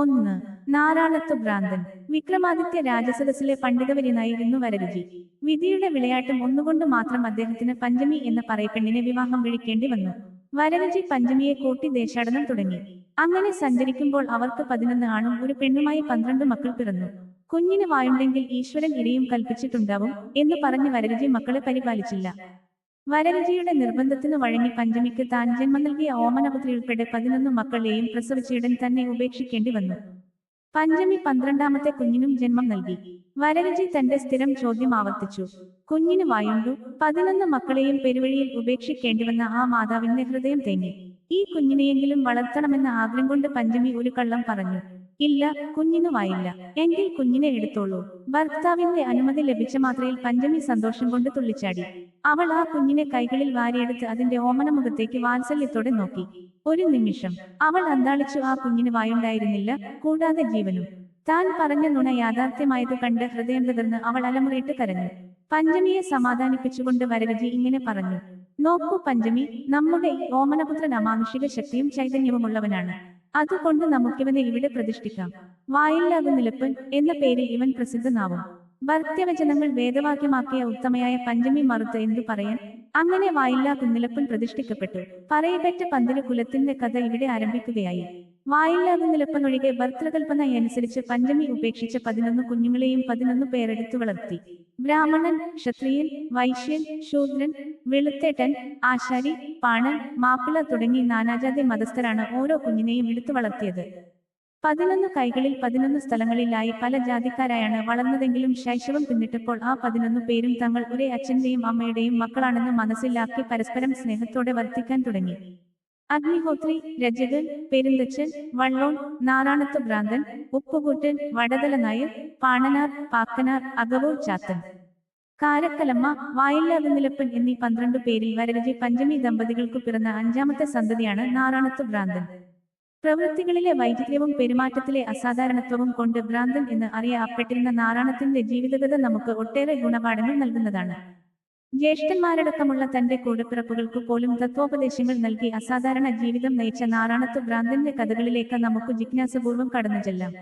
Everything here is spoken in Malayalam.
ഒന്ന് നാരാളത്ത് ഭ്രാന്തൻ. വിക്രമാദിത്യ രാജസദസ്സിലെ പണ്ഡിതവര്യനായിരുന്നു വരരുചി. വിധിയുടെ വിളയാട്ടം ഒന്നുകൊണ്ട് മാത്രം അദ്ദേഹത്തിന് പഞ്ചമി എന്ന പറയപ്പെണ്ണിനെ വിവാഹം കഴിക്കേണ്ടി വന്നു. വരരുചി പഞ്ചമിയെ കൂട്ടി ദേശാടനം തുടങ്ങി. അങ്ങനെ സഞ്ചരിക്കുമ്പോൾ അവർക്ക് പതിനൊന്ന് ആണും ഒരു പെണ്ണുമായി പന്ത്രണ്ട് മക്കൾ പിറന്നു. കുഞ്ഞിന് വായുണ്ടെങ്കിൽ ഈശ്വരൻ ഇരയും കൽപ്പിച്ചിട്ടുണ്ടാവും എന്ന് പറഞ്ഞ് വരരുചി മക്കളെ പരിപാലിച്ചില്ല. വരരുചിയുടെ നിർബന്ധത്തിനു വഴങ്ങി പഞ്ചമിക്ക് താൻ ജന്മം നൽകിയ ഓമനപുത്രി ഉൾപ്പെടെ പതിനൊന്ന് മക്കളെയും പ്രസവിച്ചയുടൻ തന്നെ ഉപേക്ഷിക്കേണ്ടി വന്നു. പഞ്ചമി പന്ത്രണ്ടാമത്തെ കുഞ്ഞിനും ജന്മം നൽകി. വരരുചി തന്റെ സ്ഥിരം ചോദ്യം ആവർത്തിച്ചു. കുഞ്ഞിന് വായുണ്ടു. പതിനൊന്ന് മക്കളെയും പെരുവഴിയിൽ ഉപേക്ഷിക്കേണ്ടിവന്ന ആ മാതാവിന്റെ ഹൃദയം തേങ്ങി. ഈ കുഞ്ഞിനെയെങ്കിലും വളർത്തണമെന്ന ആഗ്രഹം കൊണ്ട് പഞ്ചമി ഒരു കള്ളം പറഞ്ഞു. ഇല്ല കുഞ്ഞിന് വായില്ല എങ്കിൽ കുഞ്ഞിനെ എടുത്തോളൂ. ഭർത്താവിന്റെ അനുമതി ലഭിച്ച മാത്രയിൽ പഞ്ചമി സന്തോഷം കൊണ്ട് തുള്ളിച്ചാടി. അവൾ ആ കുഞ്ഞിനെ കൈകളിൽ വാരിയെടുത്ത് അതിന്റെ ഓമന മുഖത്തേക്ക് വാത്സല്യത്തോടെ നോക്കി. ഒരു നിമിഷം. അവൾ അന്താളിച്ചു ആ കുഞ്ഞിന് വായുണ്ടായിരുന്നില്ല കൂടാതെ ജീവനും. താൻ പറഞ്ഞ നുണ യാഥാർത്ഥ്യമായത് കണ്ട് ഹൃദയം തകർന്ന് അവൾ അലമുറയിട്ട് കരഞ്ഞു. പഞ്ചമിയെ സമാധാനിപ്പിച്ചുകൊണ്ട് വരവിജി ഇങ്ങനെ പറഞ്ഞു. നോക്കൂ പഞ്ചമി നമ്മുടെ ഈ ഓമനപുത്രൻ അമാനുഷിക ശക്തിയും ചൈതന്യവുമുള്ളവനാണ്. അതുകൊണ്ട് നമുക്കിവനെ ഇവിടെ പ്രതിഷ്ഠിക്കാം. വായില്ലാതെ നിലപ്പൻ എന്ന പേരിൽ ഇവൻ പ്രസിദ്ധനാവും. ഭർത്യവചനങ്ങൾ വേദവാക്യമാക്കിയ ഉത്തമയായ പഞ്ചമി മറുത്ത് എന്തു പറയാൻ? അങ്ങനെ വായില്ലാ കുന്നിലപ്പൻ പ്രതിഷ്ഠിക്കപ്പെട്ടു. പറയപ്പെട്ട പന്തിരു കുലത്തിന്റെ കഥ ഇവിടെ ആരംഭിക്കുകയായി. വായില്ലാകും നിലപ്പനൊഴികെ ഭർത്തൃകൽപ്പനയനുസരിച്ച് പഞ്ചമി ഉപേക്ഷിച്ച പതിനൊന്ന് കുഞ്ഞുങ്ങളെയും പതിനൊന്ന് പേരെടുത്തു വളർത്തി. ബ്രാഹ്മണൻ ക്ഷത്രിയൻ വൈശ്യൻ ശൂദ്രൻ വെളുത്തേട്ടൻ ആശാരി പാണൻ മാപ്പിള തുടങ്ങി നാനാജാതി മതസ്ഥരാണ് ഓരോ കുഞ്ഞിനെയും എടുത്തു വളർത്തിയത്. പതിനൊന്ന് കൈകളിൽ പതിനൊന്ന് സ്ഥലങ്ങളിലായി പല ജാതിക്കാരായാണ് വളർന്നതെങ്കിലും ശൈശവം പിന്നിട്ടപ്പോൾ ആ പതിനൊന്ന് പേരും തങ്ങൾ ഒരേ അച്ഛന്റെയും അമ്മയുടെയും മക്കളാണെന്ന് മനസ്സിലാക്കി പരസ്പരം സ്നേഹത്തോടെ വർത്തിക്കാൻ തുടങ്ങി. അഗ്നിഹോത്രി രജകൻ പെരുന്തച്ചൻ വള്ളോൺ നാറാണത്ത് ഭ്രാന്തൻ ഉപ്പുകൂട്ടൻ വടതല നായർ പാണനാർ പാക്കനാർ അകവൂർ ചാത്തൻ. കാരക്കലമ്മ നിലപ്പൻ എന്നീ പന്ത്രണ്ട് പേരിൽ വരരജി പഞ്ചമി ദമ്പതികൾക്കു പിറന്ന അഞ്ചാമത്തെ സന്തതിയാണ് നാറാണത്ത് ഭ്രാന്തൻ. പ്രവൃത്തികളിലെ വൈചിത്ര്യവും പെരുമാറ്റത്തിലെ അസാധാരണത്വവും കൊണ്ട് ഭ്രാന്തൻ എന്ന് അറിയപ്പെട്ടിരുന്ന നാറാണത്തിന്റെ ജീവിതകഥ നമുക്ക് ഒട്ടേറെ ഗുണപാഠങ്ങൾ നൽകുന്നതാണ്. ജ്യേഷ്ഠന്മാരടക്കമുള്ള തന്റെ കൂടപ്പിറപ്പുകൾക്കു പോലും തത്വോപദേശങ്ങൾ നൽകി അസാധാരണ ജീവിതം നയിച്ച നാറാണത്ത് ഭ്രാന്തന്റെ കഥകളിലേക്ക് നമുക്ക് ജിജ്ഞാസപൂർവം കടന്നു ചെല്ലാം.